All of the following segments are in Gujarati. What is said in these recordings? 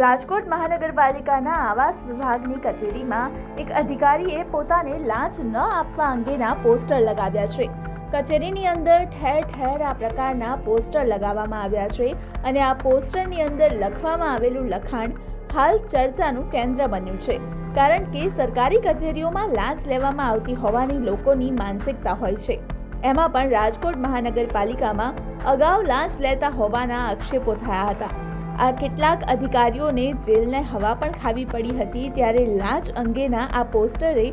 રાજકોટ મહાનગરપાલિકાના આવાસ વિભાગની કચેરીમાં એક અધિકારીએ પોતાને લાંચ ન આપવા અંગેના પોસ્ટર લગાવ્યા છે. કચેરીની અંદર ઠેર ઠેર આ પ્રકારના પોસ્ટર લગાવવામાં આવ્યા છે અને આ પોસ્ટરની અંદર લખવામાં આવેલું લખાણ, હાલ ચર્ચાનું કેન્દ્ર બન્યું છે. કારણ કે સરકારી કચેરીઓમાં લાંચ લેવામાં આવતી હોવાની લોકોની માનસિકતા હોય છે. એમાં પણ રાજકોટ મહાનગરપાલિકામાં અગાઉ લાંચ લેતા હોવાના આક્ષેપો થયા હતા. આ કેટલાક અધિકારીઓને જેલને હવા પણ ખાવી પડી હતી ત્યારે લાંચ અંગેના આ પોસ્ટરે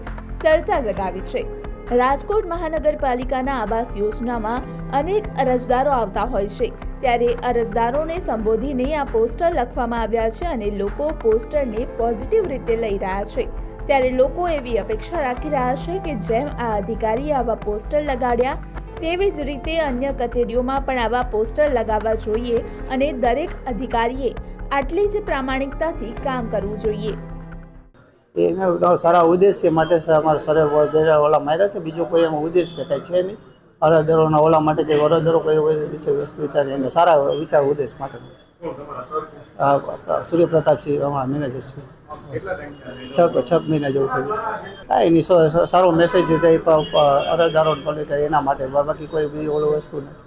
ચર્ચા જગાવી છે. રાજકોટ મહાનગરપાલિકાના આવાસ યોજનામાં અનેક અરજદારો આવતા હોય છે. ત્યારે અરજદારોને સંબોધીને આ પોસ્ટર લખવામાં આવ્યા છે અને લોકો પોસ્ટરને પોઝિટિવ રીતે લઈ રહ્યા છે. ત્યારે લોકો એવી અપેક્ષા રાખી રહ્યા છે કે જેમ આ અધિકારીએ આવા પોસ્ટર લગાડ્યા તેવી જ રીતે અન્ય કચેરીઓમાં પણ આવા પોસ્ટર લગાવવા જોઈએ અને દરેક અધિકારીએ આટલી જ પ્રામાણિકતાથી કામ કરવું જોઈએ. એને સારા સારા ઉદ્દેશ્ય માટે અમારા સરે ઓલા માર્યા છે બીજો કોઈ એમાં ઉદ્દેશ કે કાંઈ છે નહીં. અરદરોના ઓલા માટે કંઈ અરદરો કોઈ હોય વિચાર વિચાર એને સારા વિચાર ઉદ્દેશ માટે. સૂર્યપ્રતાપસિંહ અમારા મેનેજર છે. છ છ મહિના જેવું થયું. કાંઈ નહીં સારો મેસેજ અરજદારોને પડે કે એના માટે બાકી કોઈ બીજી ઓલું વસ્તુ નથી.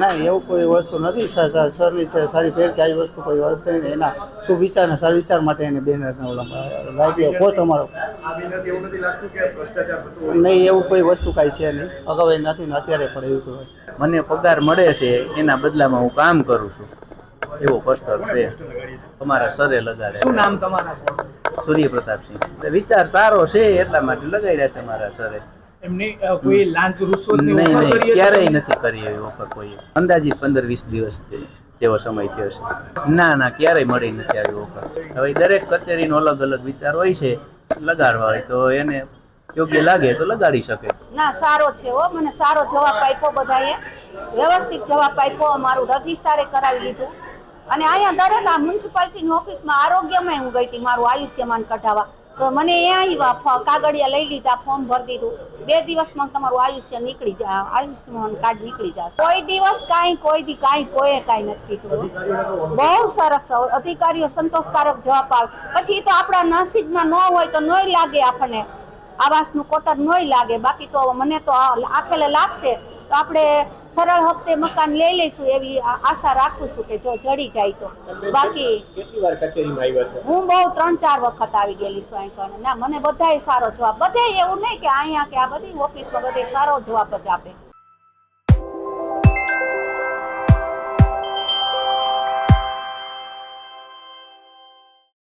ના એવું કોઈ વસ્તુ નથી. સરની છે સારી ફેર કે આવી વસ્તુ કોઈ વસ્તુ નહીં એના શું વિચાર ને સારા વિચાર માટે એને બેનરને લાગ્યો પોસ્ટ અમારો. એવું નથી લાગતું કે ભ્રષ્ટાચાર થતું હોય? નહીં એવું કોઈ વસ્તુ કાંઈ છે નહીં. અગાઉ એ નથી ને અત્યારે પણ એવી કોઈ વસ્તુ. મને પગાર મળે છે એના બદલામાં હું કામ કરું છું. એવો પોસ્ટર છે. અમારા સરે લગાડે. શું નામ તમારા સર? સૂર્યપ્રતાપસિંહ એટલે વિસ્તાર સારો છે એટલા માટે લગાડ્યા છે અમારા સરે. એમને કોઈ લાંચ રૂશ્વત નહીં નહીં ક્યારેય નથી કરી એવી ઓફર કોઈ. અંદાજિત પંદર વીસ દિવસ થયો- સમય થયો છે. ના ના ક્યારેય મળી નથી આવી ઓફર. હવે દરેક કચેરીનો અલગ અલગ વિચાર હોય છે. લગાડવા હોય તો એને યોગ્ય લાગે તો લગાડી શકે. ના સારો છે હો. મને સારો જવાબ આપ્યો બધાએ. વ્યવસ્થિત જવાબ આપ્યો. અમારું રજીસ્ટારે કરાવી લીધું. અને અહીંયા દરેક આ મ્યુનિસિપાલિટીની ઓફિસમાં આરોગ્યમાં હું ગઈ હતી, મારું આયુષ્યમાન કઢાવવા. તો મને અહીંયા કાગળિયા લઈ લીધા, ફોર્મ ભરી દીધું. બે દિવસમાં તમારું આયુષ્ય નીકળી જાય આયુષ્યમાન કાર્ડ નીકળી જશે. કોઈ દિવસ કાંઈ, કોઈ દી કાંઈ, કોઈએ કાંઈ નથી કીધું. બહુ સરસ અધિકારીઓ સંતોષકારક જવાબ આવે પછી તો આપણા નસીબમાં ન હોય તો નહીં લાગે આપણને. આવાસનું કોટર નહીં લાગે. બાકી તો મને તો આખેલે લાગશે. તો આપણે સરળ હપ્તે મકાન લઈ લઈશું એવી આશા રાખું છું કે જો જડી જાય તો. બાકી હું બહુ ત્રણ ચાર વખત આવી ગયેલી છું અહીં કણે ના મને બધાય સારો જવાબ બધે એવું નહીં કે અહીંયા કે આ બધી ઓફિસમાં બધે સારો જવાબ જ આપે.